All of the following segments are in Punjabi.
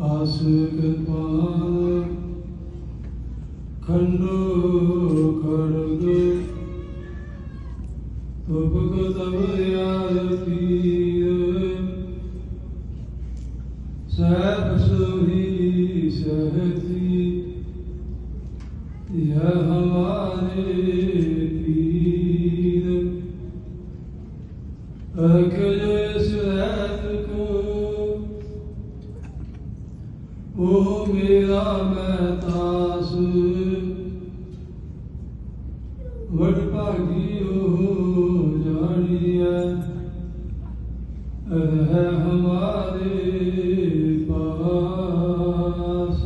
ਆਸ ਕਿਰਪਾਨ ਖੰਡੋ ਖੜਗ ਤੁਪ ਕੋ ਤਬ ਸਹਿਬ ਸੁਹੀ ਸਹਤੀ ਯਹ ਹਮਾਰੇ ਪੀਰ ਅਕਲ ਸੁਰਤ ਕੋ ਉਹ ਮੇਰਾ ਮਹਤਾਸ ਵਡ ਭਾਗੀ ਉਹ ਜਾਣੀਐ ਹੈ ਹਮਾਰੇ ਪਾਸ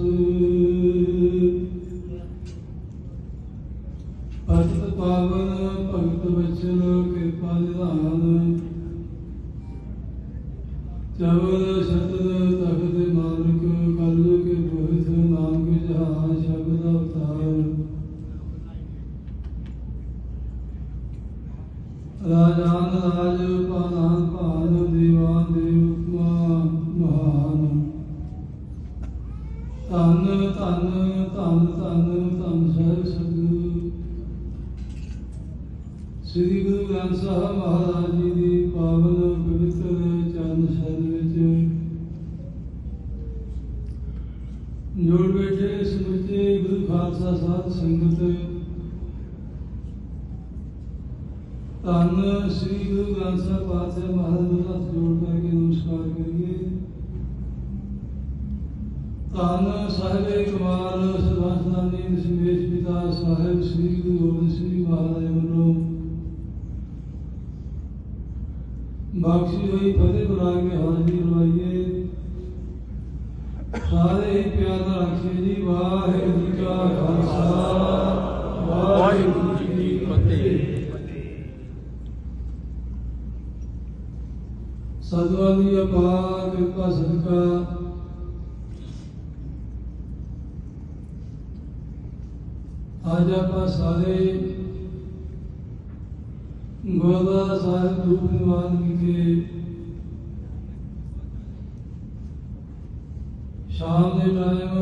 ਪਤਿਤ ਪਾਵਨ ਭਗਤ ਬਚਨ ਚਵਰ ਸ਼ਤਰ ਤਖਤ ਮਾਨਕ ਕਲ ਕੇ ਬੋਹਿਤ ਨਾਨਕ ਜਹਾਂ ਸ਼ਬਦ ਅਵਤਾਰ ਰਾਜਾਨ ਰਾਜ ਪਾਨਾਨ ਭਾਨ ਦੀਵਾਨ ਦੇਵ ਮਹਾਨ ਧੰਨ ਧੰਨ ਧੰਨ ਧੰਨ ਧੰਨ ਸਾਹਿਬ ਸਤਿਗੁਰੂ ਸ੍ਰੀ ਗੁਰੂ ਗ੍ਰੰਥ ਸਾਹਿਬ ਮਹਾਰਾਜ ਜੀ ਦੀ ਪਾਵਨ ਪਵਿੱਤਰ ਜੋੜ ਬੈਠੇ ਸਮੁੱਚੇ ਗੁਰੂ ਖਾਲਸਾ ਸਾਧ ਸੰਗਤ। ਧੰਨ ਸ੍ਰੀ ਗੁਰੂ ਗ੍ਰੰਥ ਸਾਹਿਬ ਪਾਤਸ਼ਾਹ ਮਹਾਰਾਜ ਨੂੰ ਹੱਥ ਜੋੜ ਕਰਕੇ ਨਮਸਕਾਰ ਕਰੀਏ। ਧੰਨ ਸਾਹਿਬੇ ਕਮਾਲ ਸਰਬੰਸਨਾਨੀ ਨਿਸ਼ਮੇਸ਼ ਪਿਤਾ ਸਾਹਿਬ ਸ੍ਰੀ ਗੁਰੂ ਗੋਬਿੰਦ ਸਿੰਘ ਮਹਾਰਾਜ ਵੱਲੋਂ। ਬਖਸ਼ੀ ਹੋਈ ਫਤਿਹ ਬੁਲਾਗ ਮੇ ਹਾਜ਼ਰੀ ਸਤਿਗੁਰਾਂ ਦੀ ਅਪਾਰ ਕਿਰਪਾ ਸਦਕਾ ਅੱਜ ਆਪਾਂ ਸਾਰੇ ਗੁਰਦੁਆਰਾ ਸਾਹਿਬ ਰੂਪ ਨਿਵਾਨ ਵਿਖੇ ਸ਼ਾਮ ਦੇ ਟਾਈਮ